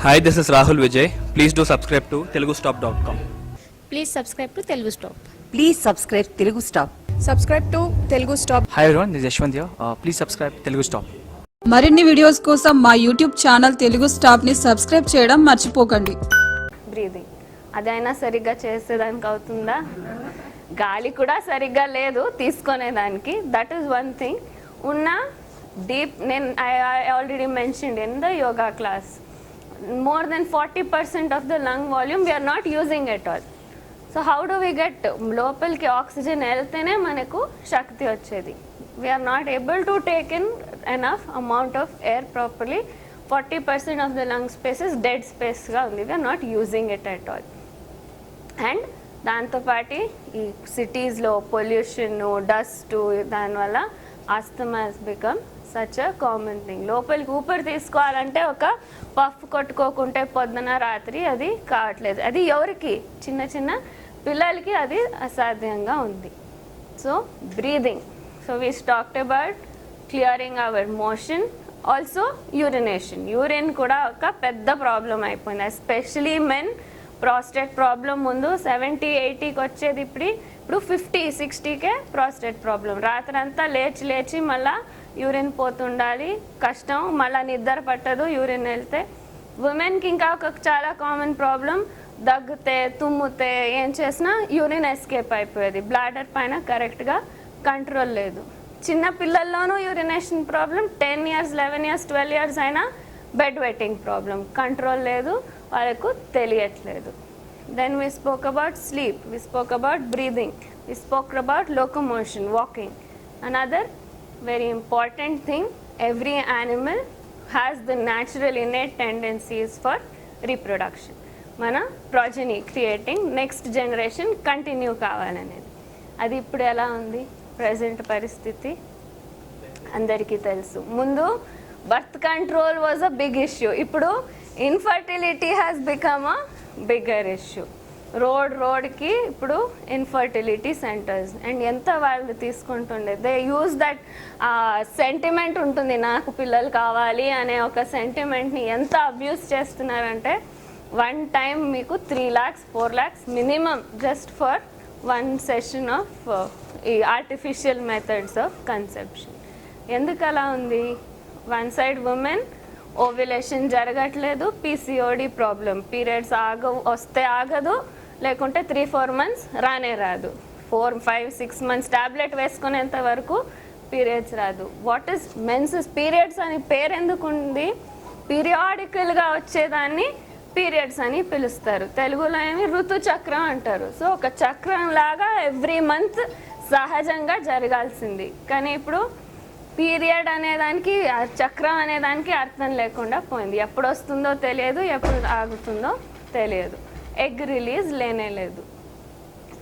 Hi this is Rahul Vijay please do subscribe to Telugu stop dot com please subscribe to Telugu stop please subscribe Telugu stop subscribe to Telugu stop hi everyone this Yashwant please subscribe Telugu stop మరిన్ని videos కోసం మా YouTube channel Telugu స్టాప్ని subscribe చేయడం మర్చిపోకండి. Breathing అదైనా సరిగ్గా చేసేదానికి అవుతుందా? గాలి కూడా సరిగ్గా లేదు తీసుకునేదానికి. దట్ ఈస్ వన్ థింగ్ ఉన్న డీప్ నేను I already mentioned in the yoga class more than forty percent of the lung volume are not using at all so how do we get లోపలికి ఆక్సిజన్ వెళ్తేనే మనకు శక్తి వచ్చేది? We're not able to take in enough amount of air properly forty percent of the lung spaces dead స్పేస్గా ఉంది. We're not using it at all and దాంతోపాటు ఈ సిటీస్లో pollution dust దానివల్ల asthma has become such a common thing లోపలికి ఊపిరి తీసుకోవాలంటే ఒక puff కొట్టుకోకుంటే పొద్దున రాత్రి అది కావట్లేదు. అది ఎవరికి? చిన్న చిన్న పిల్లలకి అది అసాధ్యంగా ఉంది. So breathing so we talked about clearing our motion also urination urine కూడా ఒక పెద్ద ప్రాబ్లం అయిపోయింది. ఎస్పెషలీ మెన్ ప్రాస్టేట్ ప్రాబ్లం ముందు సెవెంటీ ఎయిటీకి వచ్చేది ఇప్పుడు ఇప్పుడు ఫిఫ్టీ సిక్స్టీకే ప్రాస్టేట్ ప్రాబ్లం రాత్రంతా లేచి లేచి మళ్ళీ యూరిన్ పోతుండాలి. కష్టం మళ్ళీ నిద్ర పట్టదు యూరిన్ వెళ్తే. ఉమెన్కి ఇంకా ఒక చాలా కామన్ ప్రాబ్లం దగ్గితే తుమ్మితే ఏం చేసినా యూరిన్ ఎస్కేప్ అయిపోయేది. బ్లాడర్ పైన కరెక్ట్గా కంట్రోల్ లేదు. చిన్న పిల్లల్లోనూ urination problem ten years eleven years twelve years అయినా బెడ్ వెట్టింగ్ ప్రాబ్లం కంట్రోల్ లేదు వాళ్ళకు తెలియట్లేదు. Then we spoke about sleep we spoke about breathing we spoke about locomotion walking another very important thing. Every animal has the natural innate tendencies for reproduction. మన progeny creating next generation continue కావాలనేది. అది ఇప్పుడు ఎలా ఉంది? Present పరిస్థితి అందరికీ తెలుసు. ముందు birth control was a big issue ఇప్పుడు infertility has become a bigger issue road రోడ్కి ఇప్పుడు ఇన్ఫర్టిలిటీ సెంటర్స్ అండ్ ఎంత వాళ్ళు తీసుకుంటుండే దే యూజ్ దట్ సెంటిమెంట్ ఉంటుంది నాకు పిల్లలు కావాలి అనే ఒక సెంటిమెంట్ని ఎంత అబ్యూస్ చేస్తున్నారంటే వన్ టైం మీకు three lakhs four lakhs minimum just for one session of ఈ ఆర్టిఫిషియల్ మెథడ్స్ ఆఫ్ కన్సెప్షన్ ఎందుకు అలా ఉంది? వన్ సైడ్ ఉమెన్ ఓవ్యులేషన్ జరగట్లేదు పీసీఓడి ప్రాబ్లం పీరియడ్స్ ఆగ వస్తే ఆగదు లేకుంటే త్రీ ఫోర్ మంత్స్ రానే రాదు. Four five six months tablet వేసుకునేంత వరకు పీరియడ్స్ రాదు. వాట్ ఈస్ మెన్సెస్ పీరియడ్స్ అని పేరు ఎందుకు ఉంది? పీరియాడికల్గా వచ్చేదాన్ని పీరియడ్స్ అని పిలుస్తారు. తెలుగులో ఏమి ఋతు చక్రం అంటారు. సో ఒక చక్రం లాగా ఎవ్రీ మంత్ సహజంగా జరగాల్సింది. కానీ ఇప్పుడు పీరియడ్ అనేదానికి చక్రం అనేదానికి అర్థం లేకుండా పోయింది. ఎప్పుడు వస్తుందో తెలియదు ఎప్పుడు ఆగుతుందో తెలియదు. ఎగ్ రిలీజ్ లేనే లేదు.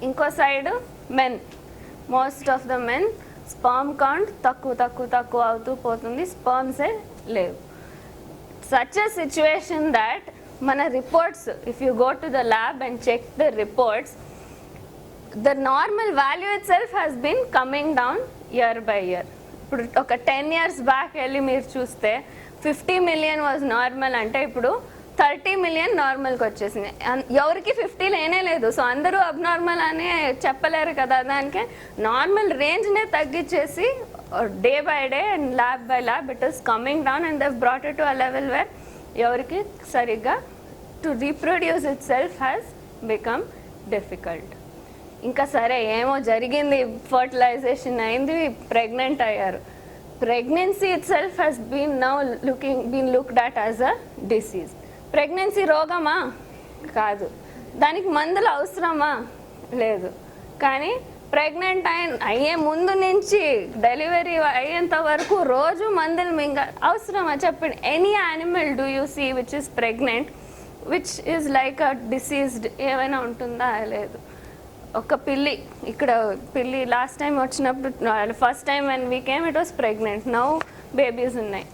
ఇంకో side men. Most of the men sperm count తక్కువ తక్కువ తక్కువ అవుతూ పోతుంది. స్పర్మ్సే లేవు. సచ్ ఎ సిచ్యువేషన్ దాట్ మన reports if you go to the lab and check the reports the normal value itself has been coming down year by year. ఇప్పుడు ఒక టెన్ ఇయర్స్ బ్యాక్ వెళ్ళి మీరు చూస్తే ఫిఫ్టీ మిలియన్ వాజ్ నార్మల్ అంటే ఇప్పుడు thirty million నార్మల్కి వచ్చేసింది. ఎవరికి fifty లేనే లేదు. సో అందరూ అబ్నార్మల్ అని చెప్పలేరు కదా దానికి. నార్మల్ రేంజ్నే తగ్గించేసి day by day and lab by lab it is coming down and they've brought to a level where ఎవరికి సరిగ్గా to reproduce itself has become difficult. ఇంకా సరే ఏమో జరిగింది. ఫర్టిలైజేషన్ అయింది. ప్రెగ్నెంట్ అయ్యారు. Pregnancy itself has been now looking been looked at as a disease. Pregnancy రోగమా? కాదు. దానికి మందులు అవసరమా? లేదు. కానీ ప్రెగ్నెంట్ అయిన అయ్యే ముందు నుంచి డెలివరీ అయ్యేంత వరకు రోజు మందులు మింగ అవసరమా? చెప్పండి. Any animal do you see which is pregnant which is like a diseased ఏమైనా ఉంటుందా? లేదు. ఒక పిల్లి ఇక్కడ పిల్లి లాస్ట్ టైం వచ్చినప్పుడు first time one we came it was pregnant now babies ఉన్నాయి.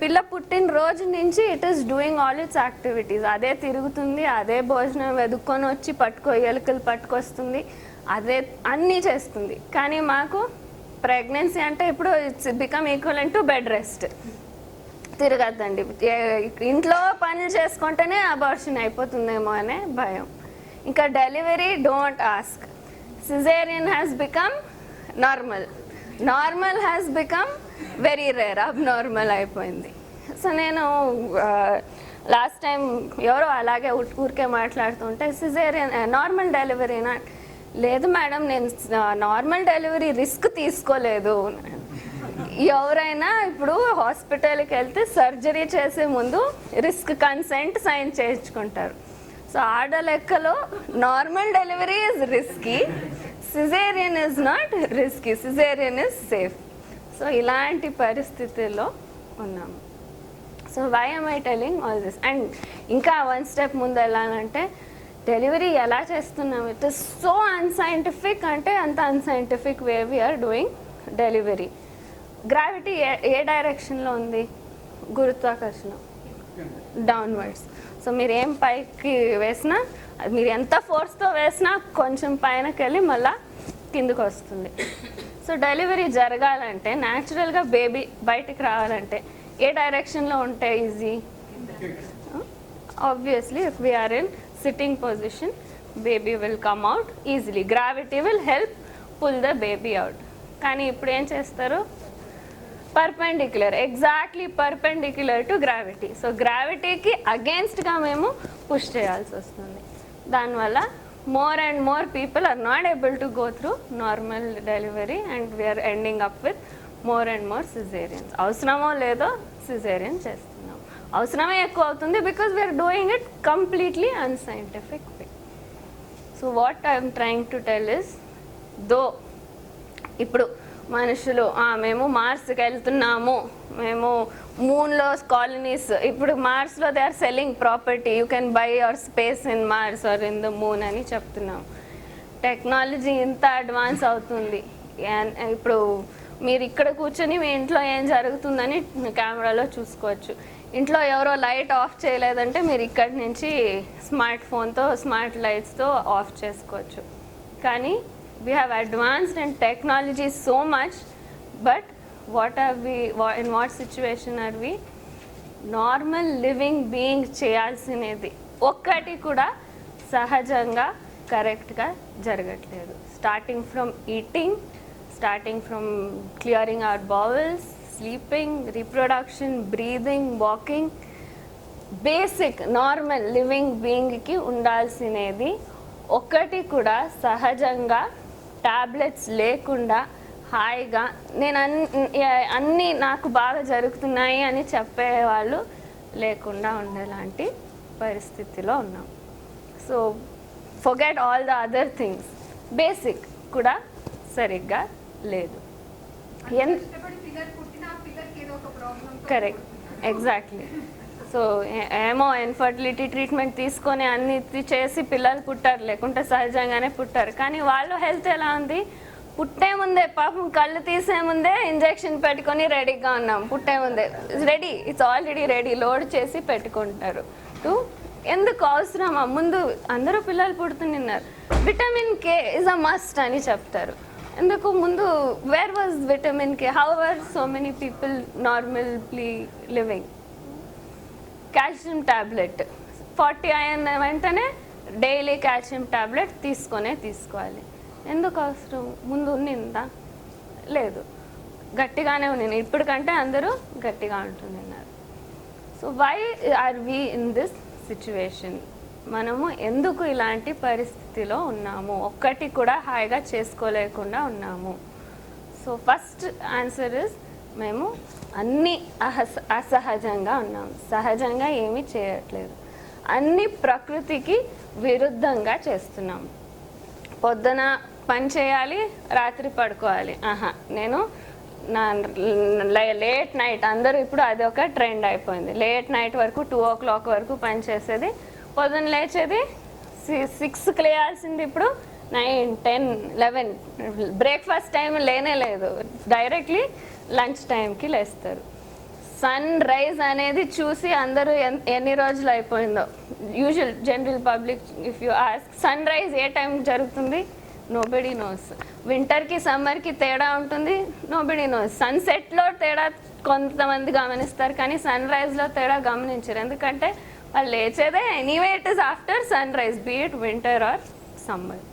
పిల్ల పుట్టిన రోజు నుంచి it is doing all its activities అదే తిరుగుతుంది అదే భోజనం వెతుక్కొని వచ్చి పట్టుకో ఎలుకలు పట్టుకొస్తుంది అదే అన్నీ చేస్తుంది. కానీ మాకు ప్రెగ్నెన్సీ అంటే ఇప్పుడు it's become equal to bed rest తిరగద్దండి. ఇంట్లో పనులు చేసుకుంటేనే అబార్షన్ అయిపోతుందేమో అనే భయం. ఇంకా delivery don't ask caesarean has become normal normal has become very rare abnormal అయిపోయింది. సో నేను uh, లాస్ట్ టైం ఎవరో అలాగే ఊరికే మాట్లాడుతుంటే సిజేరియన్ నార్మల్ డెలివరీనా లేదు మేడం నేను నార్మల్ డెలివరీ రిస్క్ తీసుకోలేదు. ఎవరైనా ఇప్పుడు హాస్పిటల్కి వెళ్తే సర్జరీ చేసే ముందు రిస్క్ కన్సెంట్ సైన్ చేయించుకుంటారు. సో ఆడ లెక్కలో normal delivery is risky caesarean is not risky caesarean is safe so ఇలాంటి పరిస్థితుల్లో ఉన్నాము so why am I telling all this and ఇంకా వన్ స్టెప్ ముందు వెళ్ళాలంటే డెలివరీ ఎలా చేస్తున్నాం? ఇట్ ఇస్ సో అన్సైంటిఫిక్ అంటే అంత unscientific way we're doing delivery gravity ఏ ఏ డైరెక్షన్లో ఉంది? గురుత్వాకర్షణ. డౌన్వర్డ్స్ సో మీరు ఏం పైకి వేసినా అది మీరు ఎంత ఫోర్స్తో వేసినా కొంచెం పైనకి వెళ్ళి మళ్ళా కిందకు వస్తుంది. సో డెలివరీ జరగాలంటే న్యాచురల్గా బేబీ బయటికి రావాలంటే ఏ డైరెక్షన్లో ఉంటే easy? Obviously if we're in sitting position baby will come out easily gravity will help pull the baby out కానీ ఇప్పుడు ఏం చేస్తారు? Perpendicular exactly perpendicular to gravity so గ్రావిటీకి అగేన్స్ట్గా మేము పుష్ చేయాల్సి వస్తుంది. దానివల్ల more and more people are not able to go through normal delivery and we're ending up with more and more caesareans అవసరమో లేదో సిజేరియన్ చేస్తున్నాం. అవసరమే ఎక్కువ అవుతుంది because we're doing it completely unscientific way so what I'm trying to tell is though ఇప్పుడు మనుషులు మేము మార్స్కి వెళ్తున్నాము మేము మూన్లో కాలనీస్ ఇప్పుడు మార్స్లో they are selling property you can buy your space in Mars or in the moon అని చెప్తున్నాం. టెక్నాలజీ ఇంత అడ్వాన్స్ అవుతుంది. ఇప్పుడు మీరు ఇక్కడ కూర్చొని మీ ఇంట్లో ఏం జరుగుతుందని కెమెరాలో చూసుకోవచ్చు. ఇంట్లో ఎవరో లైట్ ఆఫ్ చేయలేదంటే మీరు ఇక్కడి నుంచి స్మార్ట్ ఫోన్తో స్మార్ట్ లైట్స్తో ఆఫ్ చేసుకోవచ్చు. కానీ we have advanced and technology so much but what are we in what situation are we normal living being చేయాల్సినది. ఒక్కటి కూడా సహజంగా కరెక్ట్గా జరగట్లేదు. Starting from eating starting from clearing our bowels sleeping reproduction breathing walking basic normal living బీయింగ్కి ఉండాల్సినది. ఒక్కటి కూడా సహజంగా tablets లేకుండా హాయిగా. నేను అన్ని అన్నీ నాకు బాగా జరుగుతున్నాయి అని చెప్పేవాళ్ళు లేకుండా ఉండేలాంటి పరిస్థితిలో ఉన్నాం. So forget all the other things basic కూడా సరిగ్గా లేదు. కరెక్ట్ ఎగ్జాక్ట్లీ సో ఏమో ఇన్ఫర్టిలిటీ ట్రీట్మెంట్ తీసుకొని అన్ని చేసి పిల్లలు పుట్టారు. లేకుంటే సహజంగానే పుట్టారు. కానీ వాళ్ళ హెల్త్ ఎలా ఉంది? పుట్టే ముందే పాపం కళ్ళు తీసే ముందే ఇంజెక్షన్ పెట్టుకొని రెడీగా ఉన్నాం. పుట్టే ముందే. Ready it's already ready load చేసి పెట్టుకుంటారు. టు ఎందుకు అవసరమా? ముందు అందరూ పిల్లలు పుడుతున్నారు. Vitamin K is a must అని చెప్తారు. ఎందుకు? ముందు where was vitamin K how are so many people normally living calcium tablet forty అయిన వెంటనే డైలీ కాల్షియం టాబ్లెట్ తీసుకొనే తీసుకోవాలి. ఎందుకు అవసరం? ముందు ఉన్నిందా లేదు. గట్టిగానే ఉంది ఇప్పటికంటే అందరూ గట్టిగా ఉంటున్నారు so why are we in this situation మనము ఎందుకు ఇలాంటి పరిస్థితిలో ఉన్నాము? ఒక్కటి కూడా హాయిగా చేసుకోలేకుండా ఉన్నాము. సో ఫస్ట్ ఆన్సర్ ఇస్ మేము అన్ని అహస అసహజంగా ఉన్నాము. సహజంగా ఏమీ చేయట్లేదు. అన్ని ప్రకృతికి విరుద్ధంగా చేస్తున్నాం పొద్దున పని చేయాలి రాత్రి పడుకోవాలి. ఆహా నేను నా లేట్ నైట్ అందరూ ఇప్పుడు అది ఒక ట్రెండ్ అయిపోయింది. లేట్ నైట్ వరకు టూ ఓ క్లాక్ వరకు పని చేసేది. పొద్దున్న లేచేది సిక్స్కి లేయాల్సింది ఇప్పుడు nine ten eleven. Breakfast time లేనే లేదు. డైరెక్ట్లీ లంచ్ టైంకి లేస్తారు. సన్ రైజ్ అనేది చూసి అందరూ ఎన్- ఎన్ని రోజులు అయిపోయిందో. Usual general public if you ask sunrise A time జరుగుతుంది? నోబడి నోస్ వింటర్కి సమ్మర్కి తేడా ఉంటుంది. నోబడి నోస్ సన్సెట్లో తేడా కొంతమంది గమనిస్తారు కానీ సన్ రైజ్లో తేడా గమనించరు. ఎందుకంటే వాళ్ళు లేచేదే anyway it is after sunrise be it winter or summer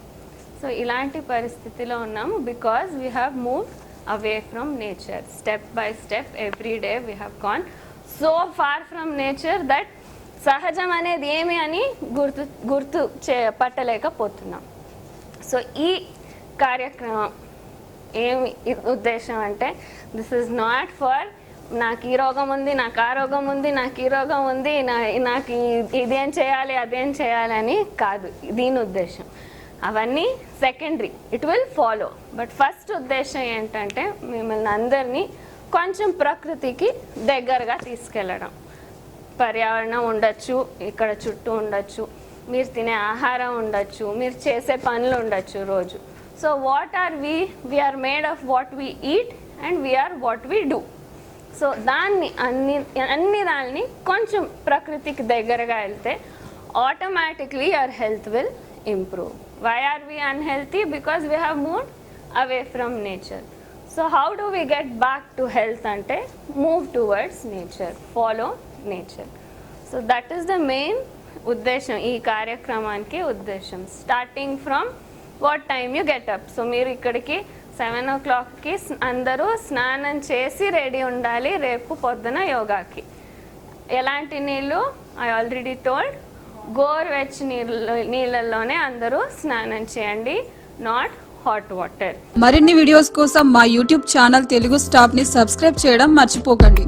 so ఇలాంటి పరిస్థితిలో ఉన్నాము because we have move away from nature step by step every day we have gone so far from nature that సహజం అనేది ఏమి అని గుర్తు గుర్తు చే పట్టలేకపోతున్నాం. సో ఈ కార్యక్రమం ఏమి ఉద్దేశం అంటే దిస్ ఇస్ నాట్ ఫర్ నాకు ఈ రోగం ఉంది నాకు ఆ రోగం ఉంది నాకు ఈ రోగం ఉంది నా నాకు ఇదేం చేయాలి అదేం చేయాలి అని కాదు దీని ఉద్దేశం. అవన్నీ secondary it will follow but first ఉద్దేశం ఏంటంటే మిమ్మల్ని అందరినీ కొంచెం ప్రకృతికి దగ్గరగా తీసుకెళ్ళడం. పర్యావరణం ఉండొచ్చు ఇక్కడ చుట్టూ ఉండొచ్చు మీరు తినే ఆహారం ఉండొచ్చు మీరు చేసే పనులు ఉండొచ్చు రోజు. So what are we we're made of what we eat and we're what we do so దాన్ని అన్ని అన్ని దాన్ని కొంచెం ప్రకృతికి దగ్గరగా వెళ్తే automatically your health will improve why are we unhealthy because we have move away from nature so how do we get back to health అంటే move towards nature follow nature so that is the main ఉద్దేశం ఈ కార్యక్రమానికి ఉద్దేశం. Starting from what time you get up so మీరు ఇక్కడికి seven ఓ క్లాక్కి అందరూ స్నానం చేసి రెడీ ఉండాలి రేపు పొద్దున యోగాకి. ఎలాంటి నీళ్ళు? ఐ ఆల్రెడీ టోల్డ్ గోరువెచ్చ నీళ్ళు నీళ్ళల్లోనే అందరూ స్నానం చేయండి. నాట్ హాట్ వాటర్ మరిన్ని వీడియోస్ కోసం మా యూట్యూబ్ ఛానల్ తెలుగు స్టాప్ని సబ్స్క్రైబ్ చేయడం మర్చిపోకండి.